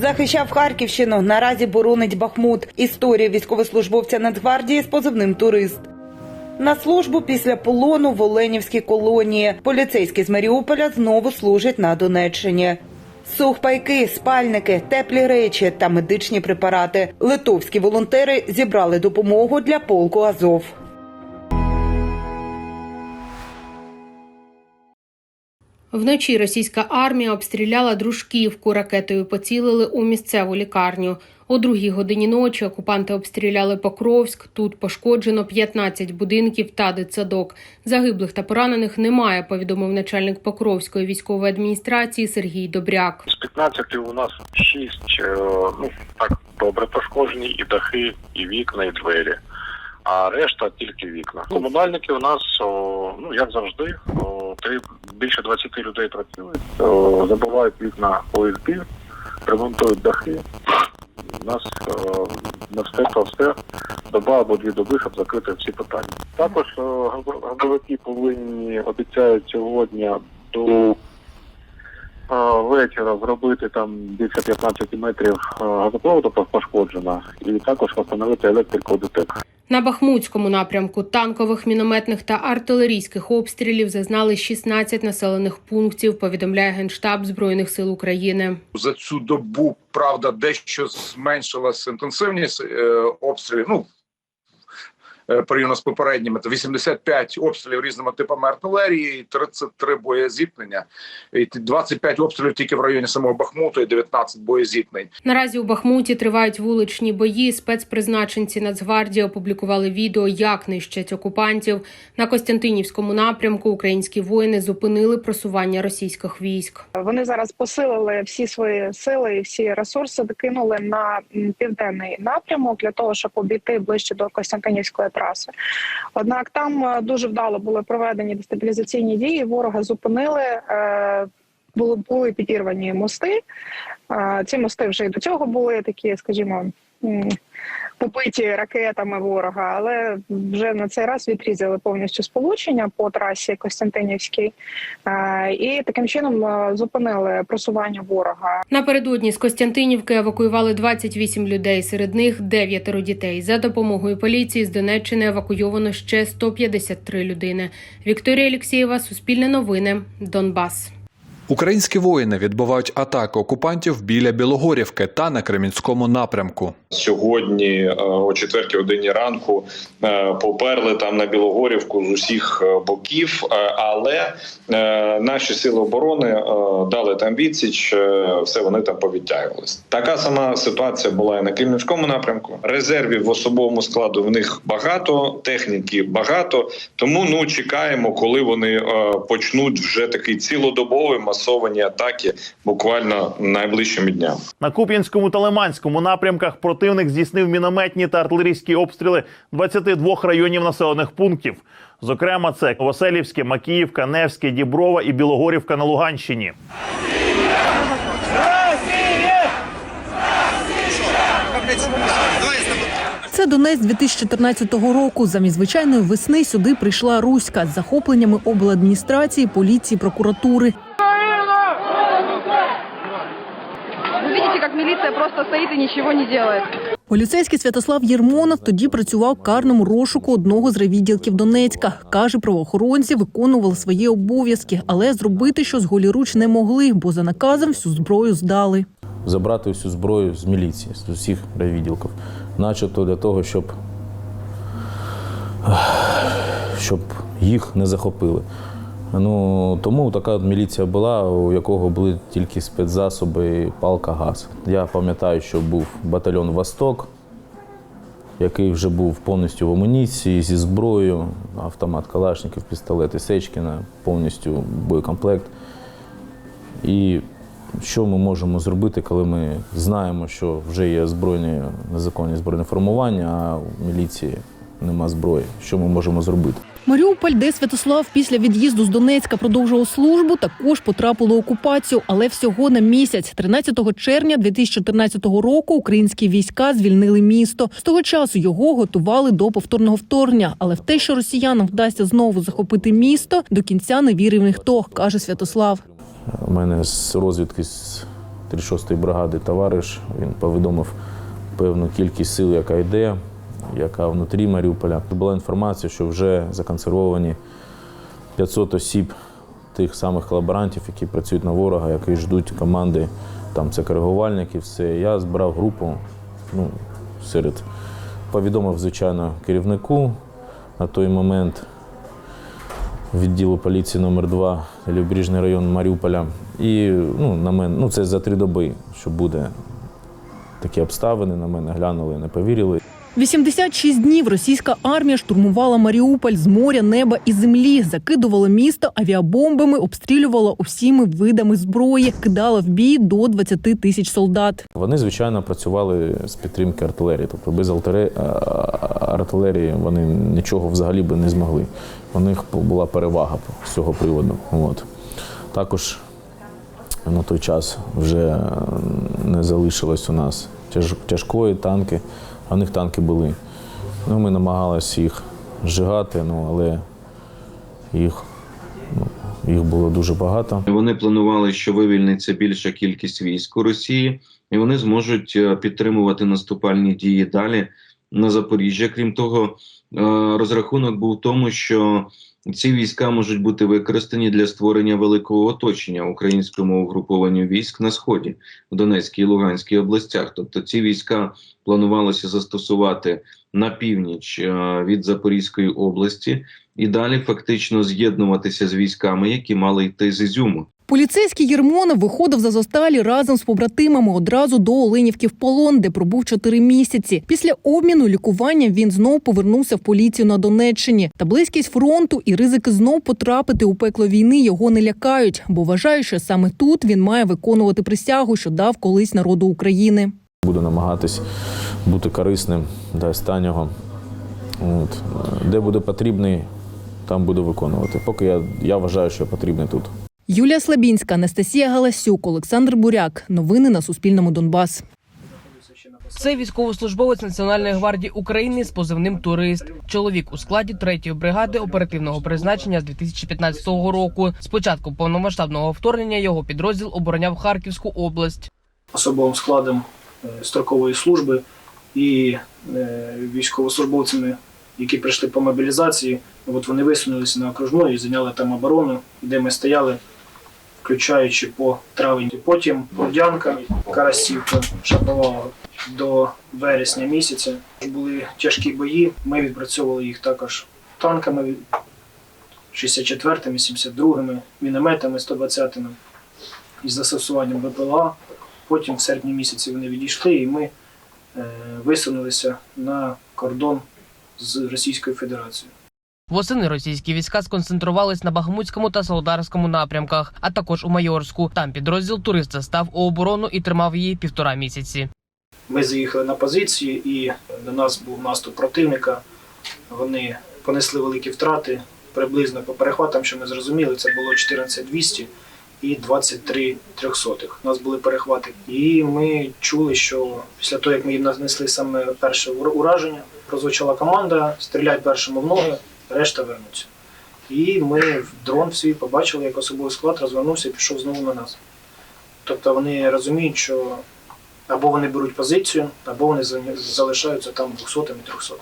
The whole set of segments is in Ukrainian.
Захищав Харківщину. Наразі боронить Бахмут. Історія військовослужбовця Нацгвардії з позивним турист. На службу після полону в Оленівській колонії. Поліцейські з Маріуполя знову служать на Донеччині. Сухпайки, спальники, теплі речі та медичні препарати. Литовські волонтери зібрали допомогу для полку Азов. Вночі російська армія обстріляла дружківку. Ракетою поцілили у місцеву лікарню. О другій годині ночі окупанти обстріляли Покровськ. Тут пошкоджено 15 будинків та дитсадок. Загиблих та поранених немає. Повідомив начальник Покровської військової адміністрації Сергій Добряк. З 15 у нас 6, ну так добре пошкоджені і дахи, і вікна, і двері. А решта тільки вікна. Комунальники у нас, ну як завжди, більше 20 людей працюють, забувають вікна ОСБ, ремонтують дахи. У нас на все про все доба або дві доби, щоб закрити всі питання. Також о, газовики повинні обіцяють сьогодні до а, вечора зробити там більше 15 метрів газопроводу пошкоджено, і також встановити електрику ДТЕК. На Бахмутському напрямку танкових, мінометних та артилерійських обстрілів зазнали 16 населених пунктів. Повідомляє генштаб збройних сил України. за цю добу правда дещо зменшилася інтенсивність е, обстрілів. Ну порівняно з попередніми, то 85 обстрілів різними типами артилерії, і 33 боєзіткнення, і 25 обстрілів тільки в районі самого Бахмуту, і 19 боєзіткнень. Наразі у Бахмуті тривають вуличні бої. Спецпризначенці Нацгвардії опублікували відео, як нищать окупантів. На Костянтинівському напрямку українські воїни зупинили просування російських військ. Вони зараз посилили всі свої сили і всі ресурси докинули на південний напрямок для того, щоб обійти ближче до Костянтинівської траси. Однак там е, дуже вдало були проведені дестабілізаційні дії. Ворога зупинили. е, Були були підірвані мости. Е, Ці мости вже й до цього були такі, скажімо, побиті ракетами ворога, але вже на цей раз відрізали повністю сполучення по трасі Костянтинівській. Е, і таким чином е, зупинили просування ворога. Напередодні з Костянтинівки евакуювали 28 людей. Серед них дев'ятеро дітей. За допомогою поліції з Донеччини евакуйовано ще 153 людини. Вікторія Олексєєва, Суспільне новини, Донбас. Українські воїни відбивають атаки окупантів біля Білогорівки та на Кремінському напрямку. Сьогодні е, о четвертій годині ранку е, поперли там на Білогорівку з усіх е, боків, але наші сили оборони дали там відсіч, все вони там повідтягувалися. Така сама ситуація була і на Кремінському напрямку. Резервів в особовому складу в них багато, техніки багато. Тому ну чекаємо, коли вони почнуть вже такий цілодобовий масовані атаки, буквально найближчими днями. На Куп'янському та Лиманському напрямках противник здійснив мінометні та артилерійські обстріли 22 районів населених пунктів. Зокрема, це Василівське, Макіївка, Невське, Діброва і Білогорівка на Луганщині. Це Донець 2014 року. Замість звичайної весни сюди прийшла Руська з захопленнями обладміністрації, поліції, прокуратури. Вы видите, как милиция просто стоит и ничего не делает. Поліцейський Святослав Єрмонов тоді працював в карному розшуку одного з райвідділків Донецька. Каже, правоохоронці виконували свої обов'язки, але зробити щось голіруч не могли, бо за наказом всю зброю здали. забрати всю зброю з міліції, з усіх райвідділків. Начебто для того, щоб, щоб їх не захопили. Ну, тому така міліція була, у якого були тільки спецзасоби, палка, газ. Я пам'ятаю, що був батальйон Восток, який вже був повністю в амуніції зі зброєю, автомат Калашників, пістолети Сечкіна, повністю боєкомплект. І що ми можемо зробити, коли ми знаємо, що вже є збройні незаконні збройні формування, а в міліції нема зброї. Що ми можемо зробити? Маріуполь, де Святослав після від'їзду з Донецька продовжував службу, також потрапило в окупацію, але всього на місяць. 13 червня 2014 року українські війська звільнили місто. З того часу його готували до повторного вторгнення. Але в те, що росіянам вдасться знову захопити місто, до кінця не вірив ніхто, каже Святослав. У мене з розвідки з 36-ї бригади товариш. Він повідомив певну кількість сил, яка йде, яка внутрі Маріуполя. Була інформація, що вже законсервовані 500 осіб тих самих колаборантів, які працюють на ворога, які ждуть команди. Там це коригувальники, все. Я збирав групу ну, серед повідомив, звичайно, керівнику на той момент відділу поліції номер 2 Лівбережний район Маріуполя. І ну, на мене, ну це за три доби, що буде такі обставини, на мене глянули, не повірили. 86 днів російська армія штурмувала Маріуполь з моря, неба і землі, закидувала місто авіабомбами, обстрілювала усіми видами зброї, кидала в бій до 20 тисяч солдат. Вони, звичайно, працювали з підтримки артилерії. Тобто без артилерії, вони нічого взагалі би не змогли. У них була перевага з цього приводу. От. Також на той час вже не залишилось у нас тяж, тяжкої танки, а в них танки були. Ну, ми намагалися їх зжигати, ну, але їх, ну, їх було дуже багато. Вони планували, що вивільниться більша кількість військ у Росії, і вони зможуть е, підтримувати наступальні дії далі на Запоріжжя. Крім того, е, розрахунок був в тому, що ці війська можуть бути використані для створення великого оточення українському угрупованню військ на сході в Донецькій і Луганській областях. Тобто ці війська планувалося застосувати на північ е, від Запорізької області і далі фактично з'єднуватися з військами, які мали йти з Ізюму. Поліцейський Єрмонов виходив за зосталі разом з побратимами одразу до Оленівки в полон, де пробув чотири місяці. Після обміну лікуванням він знов повернувся в поліцію на Донеччині. Та близькість фронту і ризики знов потрапити у пекло війни його не лякають, бо вважає, що саме тут він має виконувати присягу, що дав колись народу України. Буду намагатись бути корисним до останнього. От. Де буде потрібний, там буду виконувати. Поки я, я вважаю, що потрібний тут. Юлія Слабінська, Анастасія Галасюк, Олександр Буряк. Новини на Суспільному Донбас. Це військовослужбовець Національної гвардії України з позивним Турист. Чоловік у складі 3-ї бригади оперативного призначення з 2015 року. З початку повномасштабного вторгнення його підрозділ обороняв Харківську область. особовим складом е, строкової служби і е, військовослужбовцями, які прийшли по мобілізації. От вони висунулися на окружну і зайняли там оборону, де ми стояли, включаючи по травень. Потім Бордянка, Карасівка, Шаповалова до вересня місяця. Були тяжкі бої. Ми відпрацьовували їх також танками 64-ми, 72-ми, мінометами 120-ми із застосуванням БПЛА. Потім в серпні місяці вони відійшли, і ми е, висунулися на кордон з Російською Федерацією. Восени російські війська сконцентрувались на Бахмутському та Солодарському напрямках, а також у Майорську. Там підрозділ туриста став у оборону і тримав її півтора місяці. Ми заїхали на позиції, і до нас був наступ противника. Вони понесли великі втрати. Приблизно по перехватам, що ми зрозуміли, це було 14200 і 23 трьохсотих. У нас були перехвати. І ми чули, що після того, як ми їм нанесли саме перше ура- ураження, прозвучала команда стріляй першому в ноги, решта вернуться. І ми дрон свій побачили, як особовий склад розвернувся і пішов знову на нас. Тобто вони розуміють, що або вони беруть позицію, або вони за- залишаються там 200 і 300.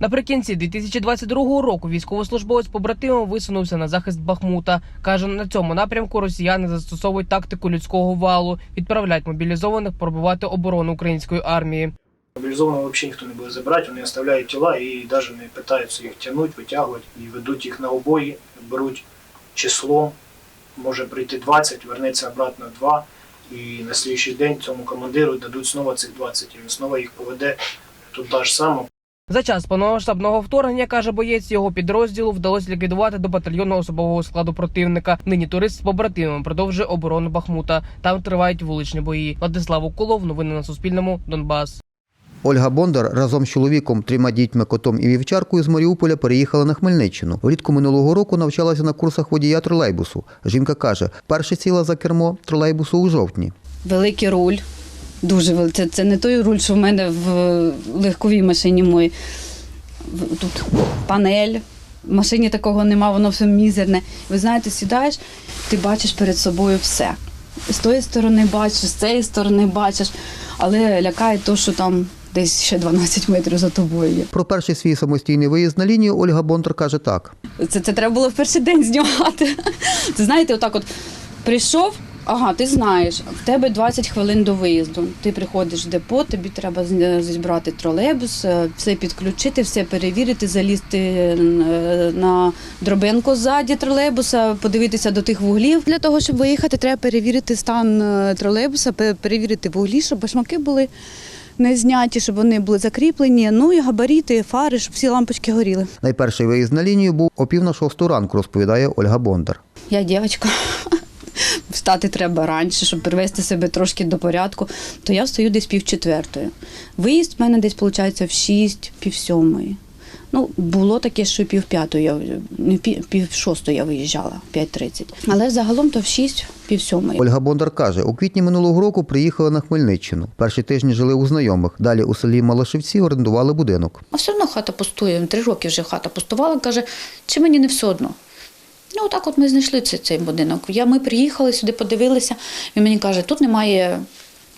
Наприкінці 2022 року військовослужбовець побратимом висунувся на захист Бахмута. каже, на цьому напрямку росіяни застосовують тактику людського валу, відправляють мобілізованих пробувати оборону української армії. Мобілізованого взагалі ніхто не буде забирати, вони оставляють тіла і навіть не питаються їх тягнути, витягувати і ведуть їх на обої, беруть число, може прийти 20, вернеться обратно 2, і на слідчий день цьому командиру дадуть знову цих 20, і він знову їх поведе туди ж само. За час повномасштабного вторгнення каже боєць його підрозділу вдалося ліквідувати до батальйонного особового складу противника. Нині турист з побратимами продовжує оборону Бахмута. Там тривають вуличні бої. Владислав Уколов. Новини на Суспільному. Донбас. Ольга Бондар разом з чоловіком, трьома дітьми, котом і вівчаркою з Маріуполя переїхала на Хмельниччину. Влітку минулого року навчалася на курсах водія тролейбусу. Жінка каже, перше сіла за кермо тролейбусу у жовтні. великий руль. Дуже великий. Це, це не той руль, що в мене в легковій машині мої. Тут панель. В машині такого нема, воно все мізерне. Ви знаєте, сідаєш, ти бачиш перед собою все. з тої сторони бачиш, з цієї сторони бачиш, але лякає то, що там десь ще 12 метрів за тобою є. Про перший свій самостійний виїзд на лінію Ольга Бондар каже так. Це, це треба було в перший день знімати. Це знаєте, отак от прийшов. Ага, ти знаєш, в тебе 20 хвилин до виїзду. Ти приходиш в депо, тобі треба зібрати тролейбус, е, все підключити, все перевірити, залізти е, на дробинку ззаді тролейбуса, подивитися до тих вуглів. Для того, щоб виїхати, треба перевірити стан е, тролейбуса, перевірити вуглі, щоб башмаки були не зняті, щоб вони були закріплені. Ну і габаріти, фари, щоб всі лампочки горіли. Найперший виїзд на лінію був о пів на шосту ранку, розповідає Ольга Бондар. Я дівчинка. Встати треба раніше, щоб привести себе трошки до порядку, то я встаю десь пів четвертої. Виїзд в мене десь виходить в шість, пів сьомої. Ну, було таке, що пів п'ятої, не пів, шостої я виїжджала, 5.30. Але загалом то в шість, пів сьомої. Ольга Бондар каже, у квітні минулого року приїхали на Хмельниччину. Перші тижні жили у знайомих. Далі у селі Малашівці орендували будинок. А все одно хата пустує. Три роки вже хата пустувала. Каже, чи мені не все одно. Ну, отак от ми знайшли цей, цей будинок. Я, ми приїхали сюди, подивилися. Він мені каже, тут немає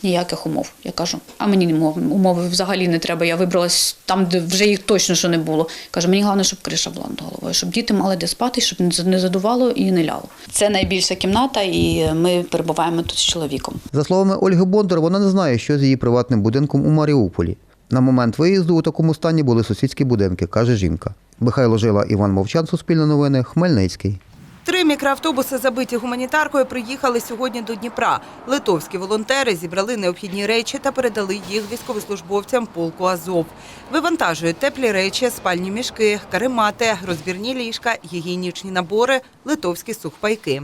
ніяких умов. Я кажу, а мені умови взагалі не треба. Я вибралась там, де вже їх точно що не було. Каже, мені головне, щоб криша була над головою, щоб діти мали де спати, щоб не задувало і не ляло. Це найбільша кімната, і ми перебуваємо тут з чоловіком. За словами Ольги Бондар, вона не знає, що з її приватним будинком у Маріуполі. На момент виїзду у такому стані були сусідські будинки, каже жінка. Михайло Жила, Іван Мовчан, Суспільне новини, Хмельницький. Три мікроавтобуси, забиті гуманітаркою, приїхали сьогодні до Дніпра. Литовські волонтери зібрали необхідні речі та передали їх військовослужбовцям полку Азов. Вивантажують теплі речі, спальні мішки, каремати, розбірні ліжка, гігієнічні набори, литовські сухпайки.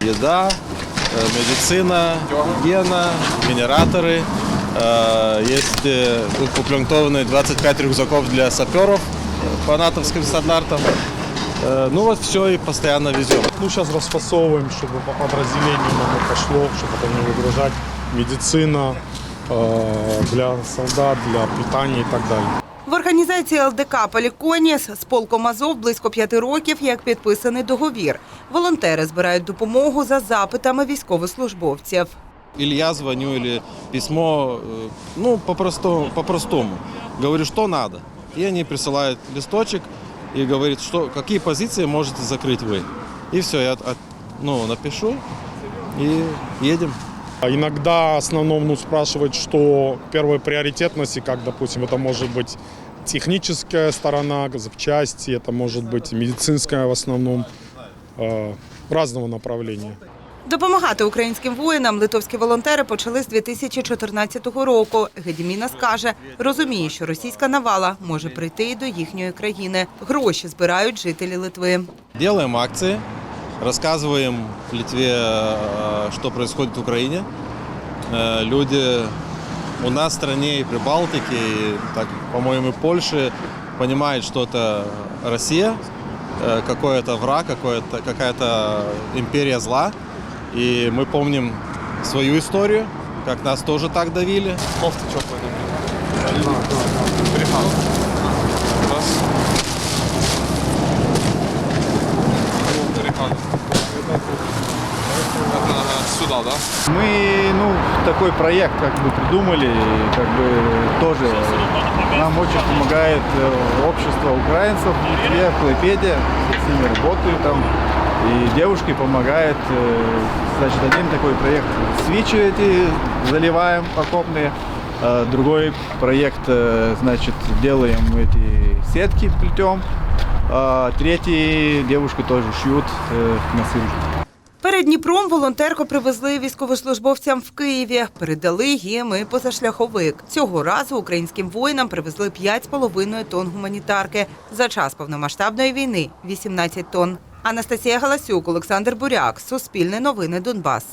Еда, э, медицина, гигиена, генераторы. Э, Есть э, укомплектованные 25 рюкзаков для саперов по натовским стандартам. Э, Ну вот все и постоянно везем. Ну, сейчас расфасовываем, чтобы по подразделениям оно пошло, чтобы это не выгружать. Медицина э, для солдат, для питания и так далее. В організації ЛДК Поліконіс з полком Азов близько п'яти років, як підписаний договір. Волонтери збирають допомогу за запитами військовослужбовців. Или я звоню, или письмо, э, ну, по-простому, по-простому. Говорю, что надо. И они присылают листочек и говорят, что, какие позиции можете закрыть вы. И все, я от- ну, напишу и едем. А Иногда в основном ну, спрашивают, что первой приоритетности, как, допустим, это может быть техническая сторона, запчасти, это может быть медицинская в основном, э, разного направления. Допомагати українським воїнам литовські волонтери почали з 2014 року. Гедіміна скаже, розуміє, що російська навала може прийти і до їхньої країни. Гроші збирають жителі Литви. Делаем акции, рассказываем в Литве, э, что происходит в Украине. Э, Люди у нас в стране и Прибалтике, и, так, по-моему, и Польше понимают, что это Россия, э, какой это враг, какой-то, какая-то империя зла. И мы помним свою историю, как нас тоже так давили. Кофта теплая. Сюда, да? Мы, ну, такой проект как бы придумали, и как бы тоже нам очень помогает э, общество украинцев в Литве, в Клайпеде, с ними работаю там, и девушки помогают, э, значит, один такой проект свечи эти заливаем окопные, а другой проект, э, значит, делаем эти сетки плетем, а третий девушки тоже шьют э, носилки. Перед Дніпром волонтерку привезли військовослужбовцям в Києві. Передали їм і позашляховик. Цього разу українським воїнам привезли 5,5 тонн гуманітарки. За час повномасштабної війни 18 тонн. Анастасія Галасюк, Олександр Буряк, Суспільне новини Донбас.